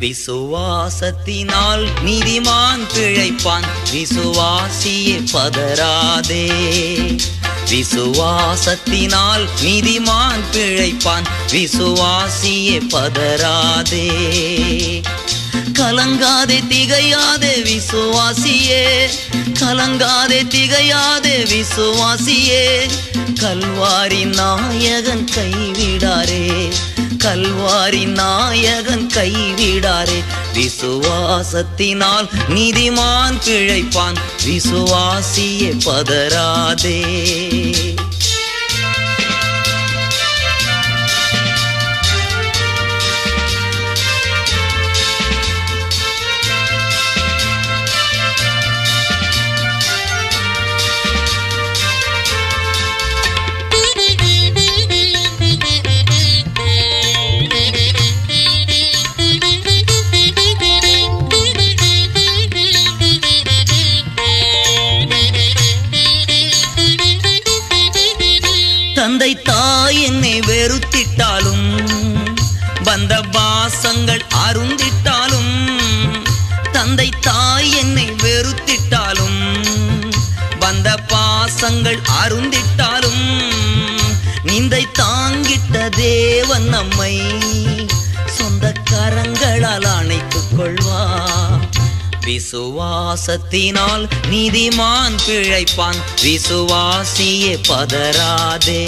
விசுவாசத்தினால் நீதிமான் பிழைப்பான். விசுவாசியே பதராதே விசுவாசத்தினால் நீதிமான் பிழைப்பான். விசுவாசியே பதராதே கலங்காதே திகையாதே விசுவாசியே. கலங்காதே திகையாதே விசுவாசியே. கல்வாரி நாயகன் கைவிடாரே. கல்வாரி நாயகன் கைவிடாரே விசுவாசத்தினால் நீதிமான் பிழைப்பான். விசுவாசியே பதராதே தந்தை தாய் என்னை வெறுத்திட்டாலும் வந்த வாசங்கள் அருந்திட்டாலும் தந்தை தாய் என்னை வெறுத்திட்டாலும் வந்த பாசங்கள் அருந்திட்டாலும் நிந்தை தாங்கிட்ட தேவன் நம்மை சொந்த கரங்களால் அணைத்துக் கொள்வார். விசுவாசத்தினால் நீதிமான் பிழைப்பான். விசுவாசியே பதராதே